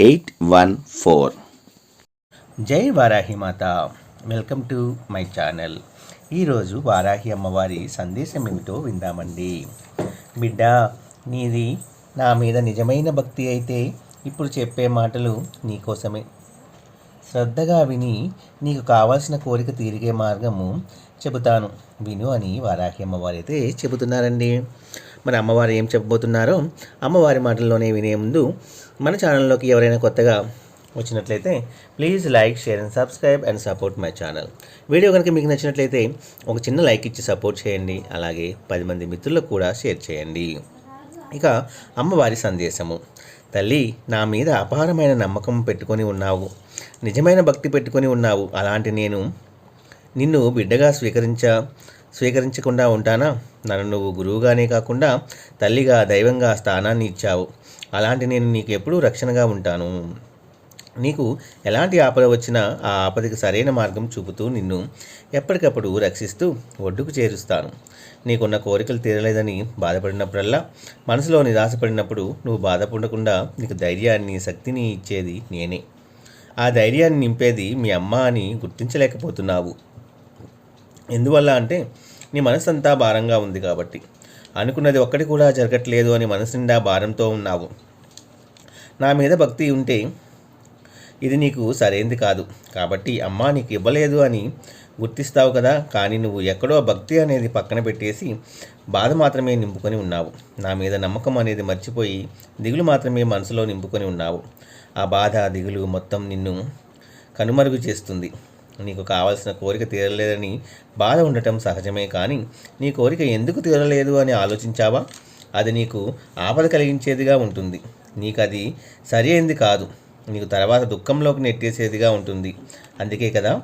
eight one four. జై వారాహి మాత. Welcome to my channel. ఈరోజు వారాహి అమ్మవారి సందేశం ఏమిటో విందామండి. బిడ్డ నీది నా మీద నిజమైన భక్తి అయితే ఇప్పుడు చెప్పే మాటలు నీకోసమే. శ్రద్ధగా విని నీకు కావాల్సిన కోరిక తీరిగే మార్గము చెబుతాను. విను అని వారాహి అమ్మవారు అయితే చెబుతున్నారండి. మరి అమ్మవారు ఏం చెప్పబోతున్నారో అమ్మవారి మాటల్లోనే వినే ముందు మన ఛానల్లోకి ఎవరైనా కొత్తగా వచ్చినట్లయితే please like share and subscribe and support my channel. Video కనుక మీకు నచ్చినట్లయితే ఒక చిన్న లైక్ ఇచ్చి సపోర్ట్ చేయండి అలాగే పది మంది మిత్రులకు కూడా షేర్ చేయండి. ఇక అమ్మవారి సందేశము. తల్లి నా మీద అపారమైన నమ్మకం పెట్టుకొని ఉన్నావు. నిజమైన భక్తి పెట్టుకొని ఉన్నావు. అలాంటి నేను నిన్ను బిడ్డగా స్వీకరించ. స్వీకరించకుండా ఉంటానా? నన్ను నువ్వు గురువుగానే కాకుండా తల్లిగా దైవంగా స్థానాన్ని ఇచ్చావు. అలాంటి నేను నీకు ఎప్పుడూ రక్షణగా ఉంటాను. నీకు ఎలాంటి ఆపద వచ్చినా ఆ ఆపదకి సరైన మార్గం చూపుతూ నిన్ను ఎప్పటికప్పుడు రక్షిస్తూ ఒడ్డుకు చేరుస్తాను. నీకున్న కోరికలు తీరలేదని బాధపడినప్పుడల్లా మనసులో నిరాశపడినప్పుడు నువ్వు బాధపడకుండా నీకు ధైర్యాన్ని శక్తిని ఇచ్చేది నేనే. ఆ ధైర్యాన్ని నింపేది మీ అమ్మ అని గుర్తించలేకపోతున్నావు. ఎందువల్ల అంటే నీ మనసు అంతా భారంగా ఉంది కాబట్టి. అనుకున్నది ఒక్కటి కూడా జరగట్లేదు అని మనసు నిండా భారంతో ఉన్నావు. నా మీద భక్తి ఉంటే ఇది నీకు సరైంది కాదు. కాబట్టి అమ్మ నీకు ఇవ్వలేదు అని గుర్తిస్తావు కదా. కానీ నువ్వు ఎక్కడో భక్తి అనేది పక్కన పెట్టేసి బాధ మాత్రమే నింపుకొని ఉన్నావు. నా మీద నమ్మకం అనేది మర్చిపోయి దిగులు మాత్రమే మనసులో నింపుకొని ఉన్నావు. ఆ బాధ దిగులు మొత్తం నిన్ను కనుమరుగు చేస్తుంది. నీకు కావాల్సిన కోరిక తీరలేదని బాధ ఉండటం సహజమే కానీ నీ కోరిక ఎందుకు తీరలేదు అని ఆలోచించావా? అది నీకు ఆపద కలిగించేదిగా ఉంటుంది. నీకు అది సరి అయింది కాదు. నీకు తర్వాత దుఃఖంలోకి నెట్టేసేదిగా ఉంటుంది. అందుకే కదా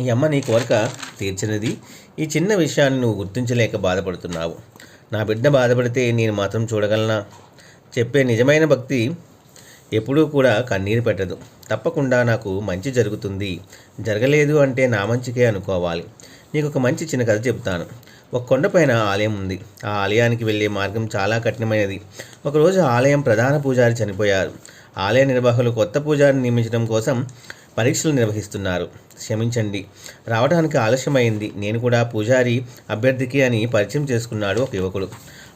ఈ అమ్మ నీ కోరిక తీర్చినది. ఈ చిన్న విషయాన్ని నువ్వు గుర్తించలేక బాధపడుతున్నావు. నా బిడ్డ బాధపడితే నేను మాత్రం చూడగలనా? చెప్పే నిజమైన భక్తి ఎప్పుడూ కూడా కన్నీరు పెట్టదు. తప్పకుండా నాకు మంచి జరుగుతుంది. జరగలేదు అంటే నా మంచికే అనుకోవాలి. నీకు ఒక మంచి చిన్న కథ చెబుతాను. ఒక కొండపైన ఆలయం ఉంది. ఆ ఆలయానికి వెళ్ళే మార్గం చాలా కఠినమైనది. ఒకరోజు ఆలయం ప్రధాన పూజారి చనిపోయారు. ఆలయ నిర్వాహకులు కొత్త పూజారిని నియమించడం కోసం పరీక్షలు నిర్వహిస్తున్నారు. క్షమించండి. రావడానికి ఆలస్యమైంది. నేను కూడా పూజారి అభ్యర్థికి అని పరిచయం చేసుకున్నాడు ఒక యువకుడు.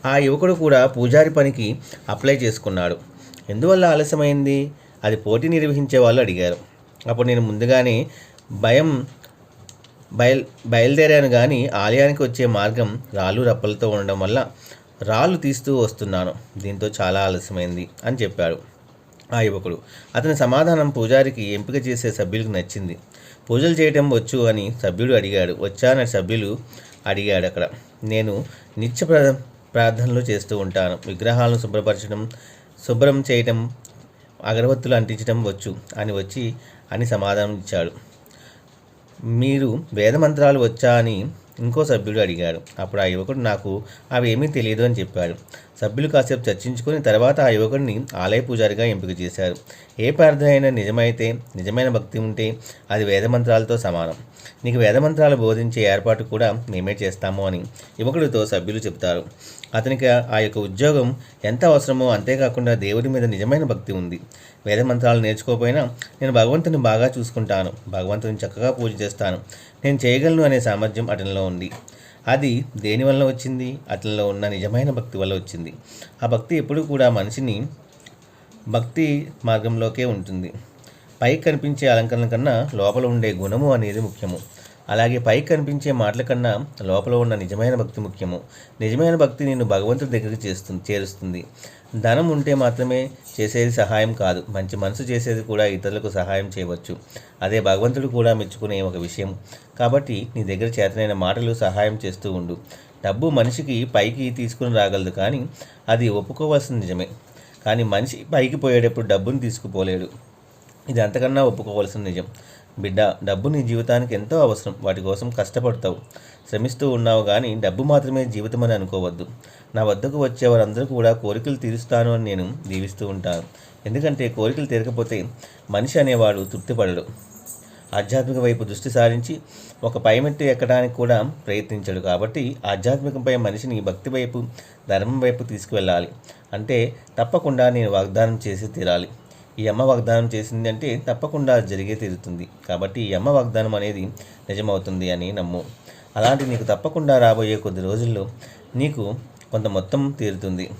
ఆ యువకుడు కూడా పూజారి పనికి అప్లై చేసుకున్నాడు. ఎందువల్ల ఆలస్యమైంది? అది పోటీ నిర్వహించే వాళ్ళు అడిగారు. అప్పుడు నేను ముందుగానే భయం బయల్ బయలుదేరాను కానీ ఆలయానికి వచ్చే మార్గం రాళ్ళు రప్పలతో ఉండడం వల్ల రాళ్ళు తీస్తూ వస్తున్నాను. దీంతో చాలా ఆలస్యమైంది అని చెప్పాడు ఆ యువకుడు. అతని సమాధానం పూజారికి ఎంపిక చేసే సభ్యులకు నచ్చింది. పూజలు చేయటం వచ్చు అని సభ్యుడు అడిగాడు. వచ్చానని సభ్యులు అడిగాడు అక్కడ. నేను నిత్య ప్ర ప్రార్థనలు చేస్తూ ఉంటాను. విగ్రహాలను శుభ్రపరచడం శుభ్రం చేయటం అగరబత్తులు అంటించడం వచ్చు అని వచ్చి అని సమాధానం ఇచ్చాడు. మీరు వేదమంత్రాలు వచ్చా అని ఇంకో సభ్యుడు అడిగాడు. అప్పుడు ఆ యువకుడు నాకు అవి ఏమీ తెలియదు అని చెప్పాడు. సభ్యులు కాసేపు చర్చించుకొని తర్వాత ఆ యువకుడిని ఆలయ పూజారిగా ఎంపిక చేశారు. ఏ ప్రార్థన అయినా నిజమైతే నిజమైన భక్తి ఉంటే అది వేదమంత్రాలతో సమానం. నీకు వేదమంత్రాలు బోధించే ఏర్పాటు కూడా మేమే చేస్తాము అని యువకుడితో సభ్యులు చెప్తారు అతనికి ఆ యొక్క ఉద్యోగం ఎంత అవసరమో అంతేకాకుండా దేవుడి మీద నిజమైన భక్తి ఉంది. వేదమంత్రాలు నేర్చుకోకపోయినా నేను భగవంతుని బాగా చూసుకుంటాను. భగవంతుని చక్కగా పూజ చేస్తాను. నేను చేయగలను అనే సామర్థ్యం అతనిలో ఉంది. అది దేని వల్ల వచ్చింది? అతనిలో ఉన్న నిజమైన భక్తి వల్ల వచ్చింది. ఆ భక్తి ఎప్పుడూ కూడా మనిషిని భక్తి మార్గంలోకే ఉంటుంది. పైకి కనిపించే అలంకరణ కన్నా లోపల ఉండే గుణము అనేది ముఖ్యము. అలాగే పైకి కనిపించే మాటల కన్నా లోపల ఉన్న నిజమైన భక్తి ముఖ్యము. నిజమైన భక్తి నిన్ను భగవంతుడి దగ్గరికి చేస్తుంది చేరుస్తుంది. ధనం ఉంటే మాత్రమే చేసేది సహాయం కాదు. మంచి మనసు చేసేది కూడా ఇతరులకు సహాయం చేయవచ్చు. అదే భగవంతుడు కూడా మెచ్చుకునే ఒక విషయం. కాబట్టి నీ దగ్గర చేతనైన మాటలు సహాయం చేస్తూ ఉండు. డబ్బు మనిషికి పైకి తీసుకుని రాగలదు కానీ అది ఒప్పుకోవాల్సిన నిజమే. కానీ మనిషి పైకి పోయేటప్పుడు డబ్బును తీసుకుపోలేడు. ఇది అంతకన్నా ఒప్పుకోవాల్సిన నిజం. బిడ్డ డబ్బు నీ జీవితానికి ఎంతో అవసరం. వాటి కోసం కష్టపడతావు. శ్రమిస్తూ ఉన్నావు కానీ డబ్బు మాత్రమే జీవితం అని అనుకోవద్దు. నా వద్దకు వచ్చే వారందరూ కూడా కోరికలు తీరుస్తాను అని నేను దీవిస్తూ ఉంటాను. ఎందుకంటే కోరికలు తీరకపోతే మనిషి అనేవాడు తృప్తిపడడు. ఆధ్యాత్మిక వైపు దృష్టి సారించి ఒక పైమెట్టు ఎక్కడానికి కూడా ప్రయత్నించడు కాబట్టి ఆధ్యాత్మికంపై మనిషిని భక్తి వైపు ధర్మం వైపు తీసుకువెళ్ళాలి. అంటే తప్పకుండా నేను వాగ్దానం చేసి తీరాలి. ఈ అమ్మ వాగ్దానం చేసింది అంటే తప్పకుండా జరిగే తీరుతుంది. కాబట్టి ఈ అమ్మ వాగ్దానం అనేది నిజమవుతుంది అని నమ్ము. అలాంటి నీకు తప్పకుండా రాబోయే కొద్ది రోజుల్లో నీకు కొంత మొత్తం తీరుతుంది.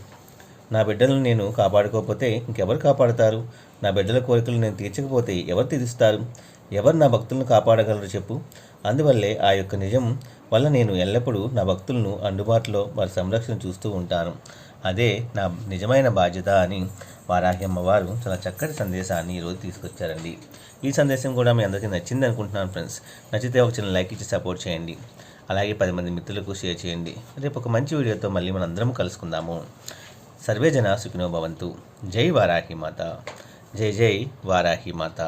నా బిడ్డలను నేను కాపాడుకోకపోతే ఇంకెవరు కాపాడుతారు? నా బిడ్డల కోరికలు నేను తీర్చకపోతే ఎవరు తీరుస్తారు? ఎవరు నా భక్తులను కాపాడగలరు చెప్పు. అందువల్లే ఆ యొక్క నిజం వల్ల నేను ఎల్లప్పుడూ నా భక్తులను అందుబాటులో వారి సంరక్షణ చూస్తూ ఉంటాను. అదే నా నిజమైన బాధ్యత అని వారాహి అమ్మవారు చాలా చక్కటి సందేశాన్ని ఈరోజు తీసుకొచ్చారండి. ఈ సందేశం కూడా మీ అందరికీ నచ్చింది అనుకుంటున్నాను ఫ్రెండ్స్. నచ్చితే ఒక చిన్న లైక్ ఇచ్చి సపోర్ట్ చేయండి. అలాగే పది మంది మిత్రులకు షేర్ చేయండి. రేపు ఒక మంచి వీడియోతో మళ్ళీ మనందరం కలుసుకుందాము. సర్వే జన సుఖినో భవంతు. జై వారాహి మాత. జై జై వారాహి మాత.